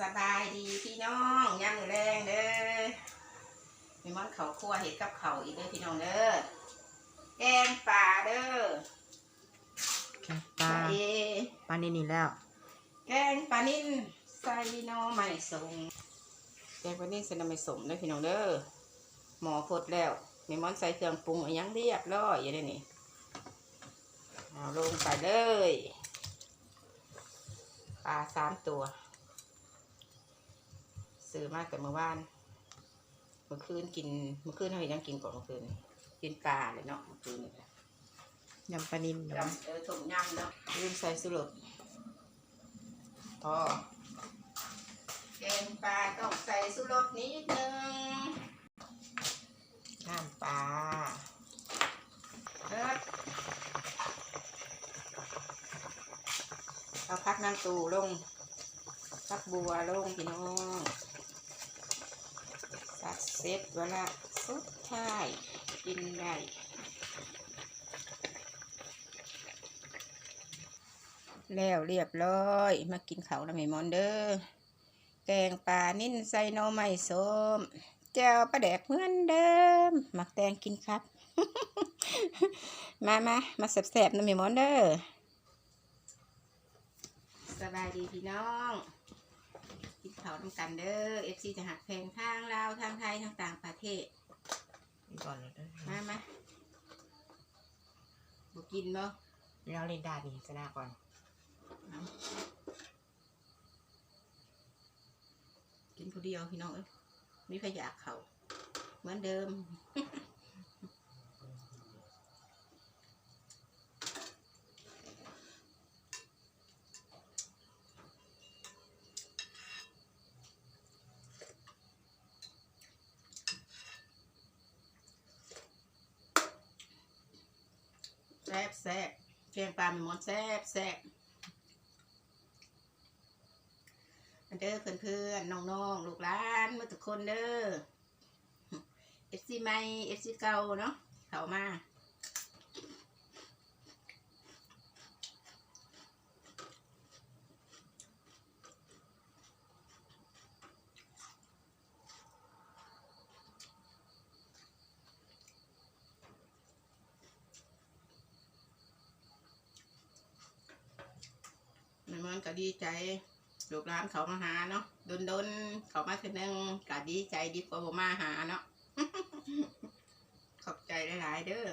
สบายดีพี่น้องย่างแรงเด้อมีมันเขาวคั่วเห็ดกับเขาวอีกเด้อพี่น้องเด้อแกงป่าเด้อแกงปลาใส่ปลานี่นี่แล้ว แกงปลานิ่นใส่หน้อไม้สมแกงปลานิ่นใส่หน้อไม้สมเด้อพี่น้องเด้อหมอพดแล้วมีมันใส่เครื่องปรุงอะไรยังเรียบร้อยอย่างนี้นี่เอาลงไปเลยปลาสามตัว ซื้อมาแต่เมื่อวาน เมื่อคืนกิน เมื่อคืนเรายังกินก่อนเมื่อคืนนี่กินปลาเลยเนาะเมื่อคืนนี่แหละยำปลานินเนาะยำเออต้มยำเนาะลืมใส่สุรสพอแกงปลาต้องใส่สุรสนิดนึงน้ำปลาเอิดเอาพักน้ำตูลงพักบัวลงพี่น้อง สักเสร็จเวลาสุดท้ายกินได้แล้วเรียบร้อย มากินเขาวแล้วไม่มอนเด้อแกงปลานิ่นใส่น่อไม้ส้มแจ่วปลาแดกเหมือนเดิมหมักแตงกินครับ มามามาแสบๆนะไม่มอนเด้อสบายดีพี่น้อง เขาวต้องกันเด้อเอฟซีจะหักแพงทางลาวทางไทยทางต่างประเทศนี่ก่อนเลยเด้อมามาบุกินบ่เราเล่นดาดนี่ชนะก่อนเอากินผู้เดียวพี่น้องเอ้ยมีใครอยากเขาเหมือนเดิม ซ่บแซ่บแกงปลาหมึกมอนแซ่บแซ่บอันเด้อเพื่อนเพื่อนๆน้องๆลูกหลานมาทุกคนเด้อเอฟซีใหม่เอฟซีเก่าเนาะเข้ามา ก็ดีใจลูกหลานเขามาหาเนาะดนดนๆเขามาเทีนึงก็ดีใจดีกว่าบ่มาหาเนาะขอบใจหลาย ๆ เด้อ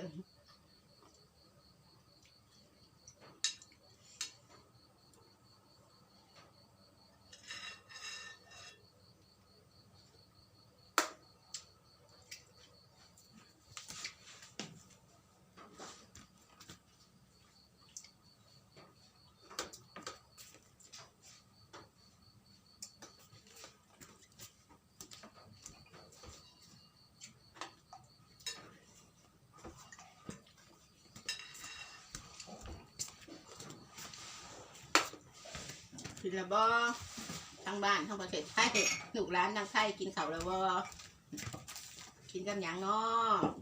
กินและบ่ทั้งบ้านทั้งประเทศไทยลูกหลานทั้งไทยกินข้าวและบ่กินกันหยังเนาะ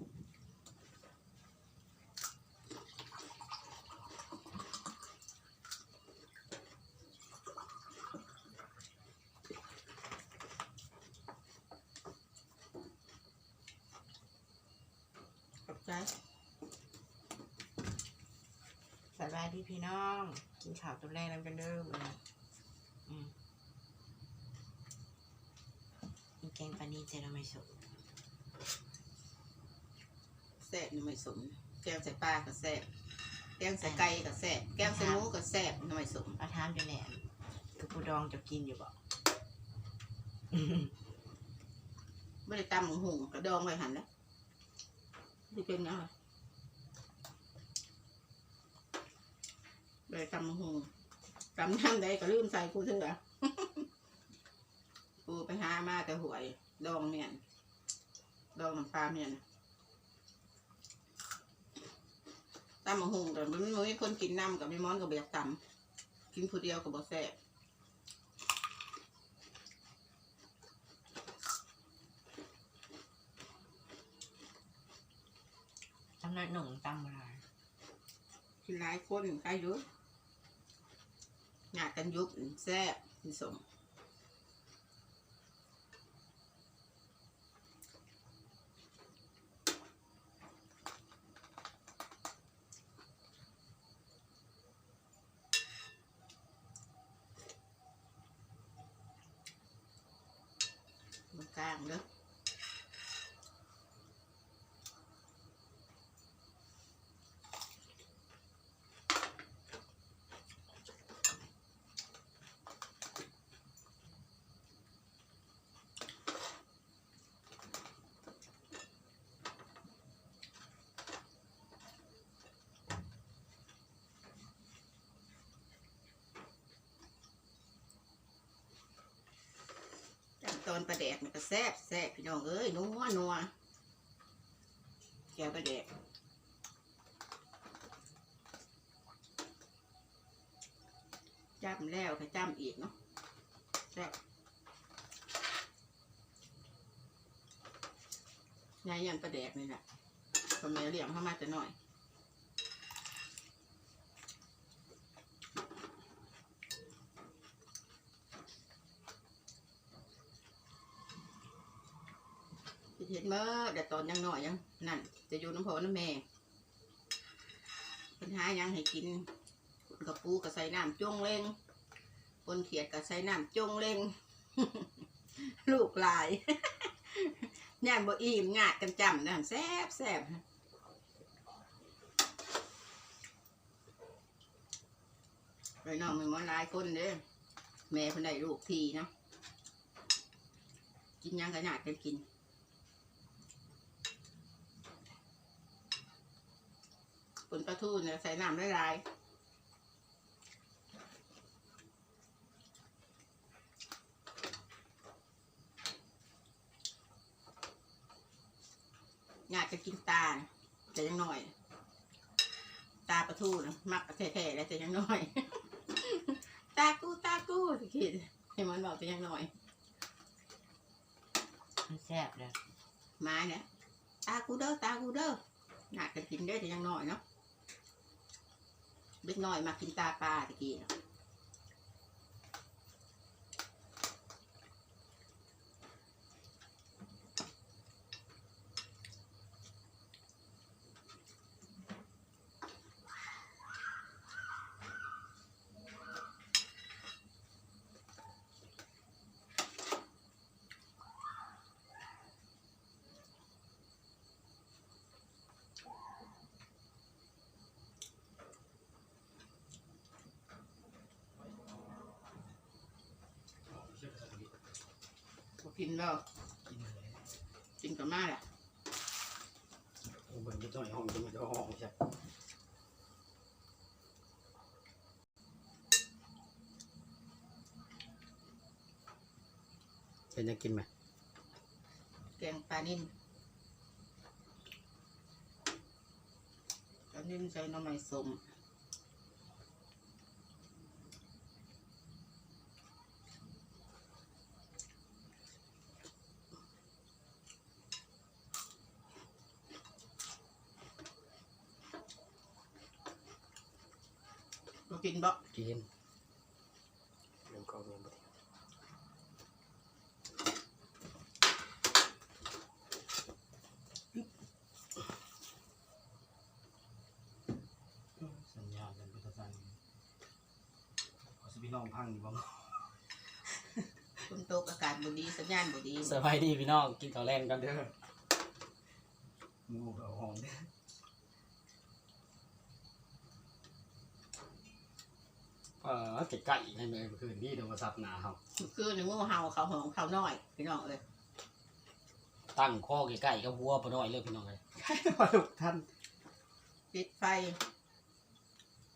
ขอบใจสบายดีพี่น้อง กินข้าวตัวแรกน้ำกันเด้อมื้อนี้อืมมี แกงปลานินเจเราไม่สุกแซ่บนี่ไม่สม แก้วใส่ปลาก็แซ่บแก้วใส่ไก่ก็แซ่บแก้วใส่หมูก็แซ่บนี่ไม่สมเอาทามจะแหนมคือปูดองจะกินอยู่บ่ไม่ได้ตำหมูหุงกระดองไว้หันแล้วที่เป็นยังไงเลยตำหมูหุง ตำน้ำใดก็ลืมใส่กูเถอะกูไปหามาแต่หวย ดองเมียน ดองน้ำปลาเมียนตำหมูหุงแต่มันไม่มีคนกินน้ำกับไม่ม้อนกับเบียกตำกินผู้เดียวกับบ่แซ่บตำน้อยหนุ่มตำอะไรกินหลายคนใครอยุบ หยากันยุบแซ่บกินสม อนประแดกมันก็แซ่บแซ่บพี่น้องเอ้ยนัวนัวแกประแดกจ้ำแล้วก็จ้ำอีกเนาะแซ่บยายยันประแดกนี่แหละก็แม่เลี้ยงเข้ามาแต่หน่อย ห็นเมื่อแต่ตอนยังน้อยยังนั่น จะอยู่น้ำพอน้ำแม่ปัญหายังให้กินกับปูกับใส่น้ำจงเล็งคนเขียดกับใส่น้ำจงเล็งลูกหลายย่านบ่อิ่มงาดกันจำนั่นแซ่บแซ่บไปน้องมีมอหลายคนเด้อแม่เพิ่นได้ลูกทีเนาะกินยังกันหยาดกันกิน ผลปลาทูเนี่ยใส่น้ำได้หลายอยากจะกินตาลแต่ยังน้อย ตาปลาทูนะมักแท้ๆแล้วแต่ยังน้อย ตากูตากูสิคิดให้มันบอกแต่ยังน้อยมันแซ่บเลยมาเนี่ยตากูเด้อตากูเด้ออยากจะกินได้แต่ยังน้อยเนาะ เล็กน้อยมากินตาปลาตะกี้น่ะบ่ กินแล้วกินเลยกินกับมาแหละผมเป็นจะต้องห้องจะมาจะห้องใช่เป็นจะกินไหมแกงปลานิ่มปลานิ่มใส่หน้ำมันสม กินบ่กินเรื่องของเรื่องปฏิสัญญาณเป็นพุทธศาสนาขอสพี่น้องพังอยู่บ้างฝนตกอากาศบ่ดีสัญญาณบ่ดีสบายดีพี่น้องกินข้าวแรงกันเด้องูเอาหอมเด้อเออเก็บไก่ในเมื่อคืนนี้โทรศัพท์หนาครับเมื่อคืนนี่งูเห่าเขาหองเขาน้อยพี่น้องเอ้ยตั้งข้อใกล้ๆกับหัวปะน้อยเลยพี่น้องเลยมาลูกท่านปิดไฟ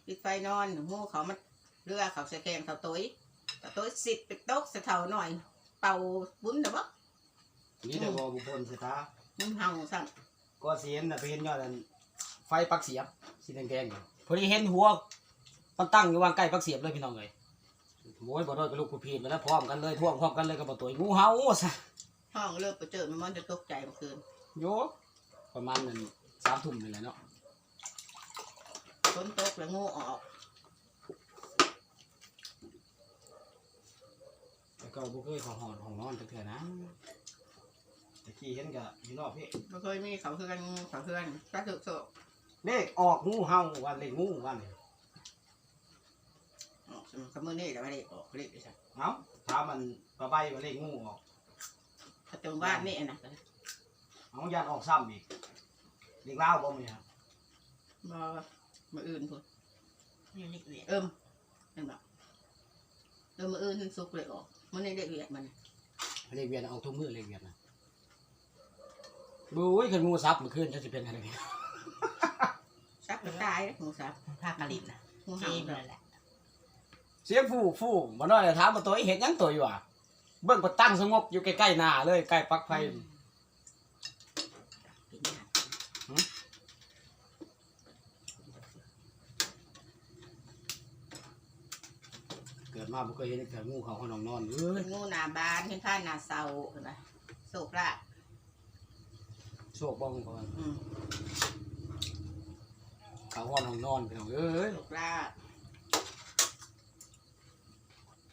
ปิดไฟนอนงูเขามาเรือเขาใส่แกงเขาตุ้ยเขาตุ้ยสิบไปตกใส่เท่าหน่อย เป่าบุ้นเด้อบ่นี่แต่ว่าบุพพลสตางูเห่าสั่งก็เสียนน่ะไปเห็นยอดอันไฟปักเสียบสีแดงๆอยู่พอดีเห็นหัว มันตั้งอยู่วางใกล้ปักเสียบเลยพี่น้องเลยโว้ยบ่น้อยกับลูกกูพีดมาแล้วพร้อมกันเลยท่วมพร้อมกันเลยกับบ่ตัวงูเห่าซะห้องเลิกไปเจอมันมันจะตกใจเมื่อคืนโยประมาณนั้นสามทุ่มนี่แหละเนาะฝนตกแล้วงูออกแต่ก็บ่เคยเของหอนของนอนจักเทื่อนะตะกี้เห็นก็อยู่นอกพี่ไม่เคยมีเขาเพื่อนงูเขาเพื่อนกระสุกโซกเลขออกงูเห่าวันเลขงูวันนี้ออ กสมือนี่แต่ไม่ได้ออกเรียกใช่เอ้าถามมันปลาใบว่าเลขงูออกประตูบ้านนี่นะเอายานออกซ้ำอีกเด็กเล่าวบ่มีครับบ่มาอื่นพุ่นนี่นี่เวียเอิมเห็นบ่เอิมมาอื่นสุกเลยออกมันในเด็กเวียดมันเลขเวียนเอาทุกมือเลขเวียนนะบุ้ยขันงูซับเมื่อคืนจะสิเป็นอะไรเนี่ยซับก็ตายแล้วหมูซับภาคกะลิบนะหมูเจเห่ามเลยแหละ เสียงฟูฟูบ่น้อยเลยถามมาตัวเห็นยังตัวอยู่อะเบิ่งก็ตั้งสงบอยู่ใกล้ๆหน้าเลยใกล้ปลั๊กไฟกินยากเกิดมาบ่เคยเห็นแต่งูเขาห้องนอนเอ้ยเป็นงูหนาบานเห็นผ้าหนาเสาเห็นไหมโศกละโชคบ้องก่อนอืมเขาห้องนอนพี่น้องเอ้ยโศกละ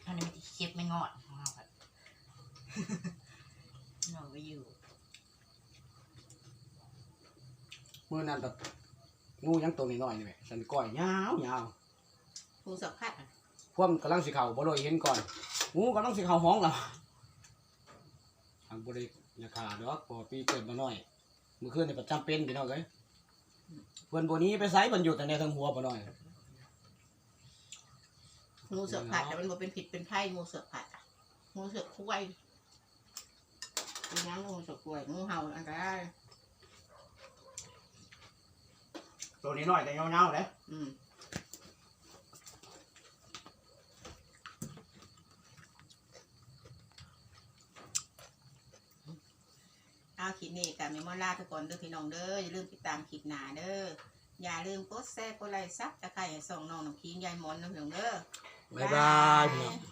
อันนี้ มันจะเช็ดไม่งอดของเราครับหนูไปอยู่มื้อนั้นแบบงูยังตัวน้อยๆนี่แหละสันก้อยยาวยาวงูสับพัดอะพวกมันกำลังสิเข้าบ่ได้เห็นก่อนงูกำลังสิเข้าห้องแล้วทางบ่ได้ราคาดอกพอปีเกิดมาน้อยมื้อคืนนี่ประจำเป็นพี่น้องเอ้ยเพิ่นบ่หนี้ไปไสเพิ่นอยู่แต่ในทางหัวบ่น้อย งูเสือกผัดแต่มันบ่เป็นผิดเป็นไพ่งูเสือกผัดอะงูเสือกคุ้ยเป็นยังงูเสือกคุ้ยงูเห่าอันตรายตัวนี้น้อยแต่ยาวๆเด้อืมเอาคลิปนี้กับเมมอลาทุกคนเด้อพี่น้องเด้ออย่าลืมติดตามคลิปหน้าเด้ออย่าลืมกดแชร์กดไลค์ซับตะไคร้ให้ส่องน้องน้ำคิงยายหมอนน้ำเหลืองเด้อ บ๊ายบายพี่น้อง